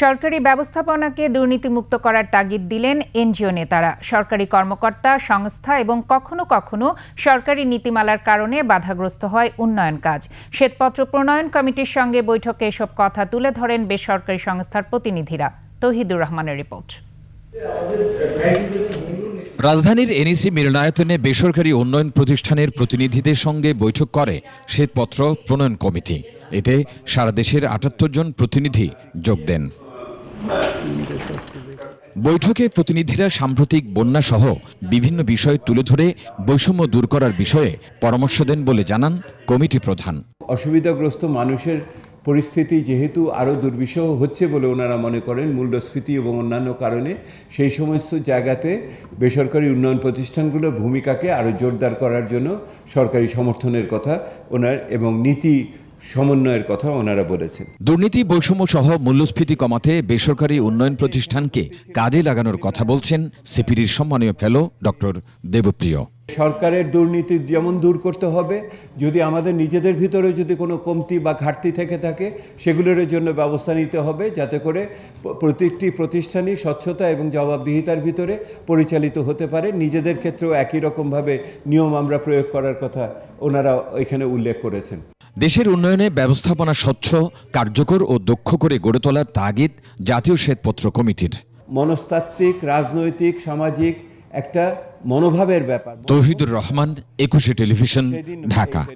সরকারি ব্যবস্থাপনাকে দুর্নীতিমুক্ত করার তাগিদ দিলেন এনজিও নেতারা। সরকারি কর্মকর্তা, সংস্থা এবং কখনো কখনো সরকারি নীতিমালার কারণে বাধাগ্রস্ত হয় উন্নয়ন কাজ। শ্বেতপত্র প্রণয়ন কমিটির সঙ্গে বৈঠকে এসব কথা তুলে ধরেন বেসরকারি সংস্থার প্রতিনিধিরা। তহিদুর রহমানের রিপোর্ট। রাজধানীর এনইসি মিলনায়তনে বেসরকারি উন্নয়ন প্রতিষ্ঠানের প্রতিনিধিদের সঙ্গে বৈঠক করে শ্বেতপত্র প্রণয়ন কমিটি। এতে সারা দেশের আটাত্তর জন প্রতিনিধি যোগ দেন। বৈঠকে প্রতিনিধিরা সাম্প্রতিক বন্যা সহ বিভিন্ন বিষয় তুলে ধরে বৈষম্য দূর করার বিষয়ে পরামর্শ দেন বলে জানান কমিটি প্রধান। অসুবিধাগ্রস্ত মানুষের পরিস্থিতি যেহেতু আরও দুর্বিষহ হচ্ছে বলে ওনারা মনে করেন, মূল্যস্ফীতি এবং অন্যান্য কারণে সেই সমস্ত জায়গাতে বেসরকারি উন্নয়ন প্রতিষ্ঠানগুলোর ভূমিকাকে আরও জোরদার করার জন্য সরকারি সমর্থনের কথা ওনার এবং নীতি সমন্বয়ের কথা ওনারা বলেছেন। দুর্নীতি, বৈষম্য সহ মূল্যস্ফীতি কমাতে বেসরকারি উন্নয়ন প্রতিষ্ঠানকে কাজে লাগানোর কথা বলছেন সিপিডির সম্মানীয় ফেলো ডক্টর দেবপ্রিয়। সরকারের দুর্নীতি যেমন দূর করতে হবে যদি আমাদের নিজেদের ভিতরে যদি কোনো কমতি বা ঘাটতি থেকে থাকে সেগুলোর জন্য ব্যবস্থা নিতে হবে যাতে করে প্রত্যেকটি প্রতিষ্ঠানই স্বচ্ছতা এবং জবাবদিহিতার ভিতরে পরিচালিত হতে পারে। নিজেদের ক্ষেত্রেও একই রকমভাবে নিয়ম আমরা প্রয়োগ করার কথা ওনারা এখানে উল্লেখ করেছেন। দেশের উন্নয়নে ব্যবস্থাপনা স্বচ্ছ কার্যকর ও দক্ষ করে গড়ে তোলার তাগিদ জাতীয় শ্বেতপত্র কমিটির। মনস্তাত্ত্বিক রাজনৈতিক সামাজিক একটা মনোভাবের ব্যাপার। তৌহিদুর রহমান একুশে টেলিভিশন ঢাকা।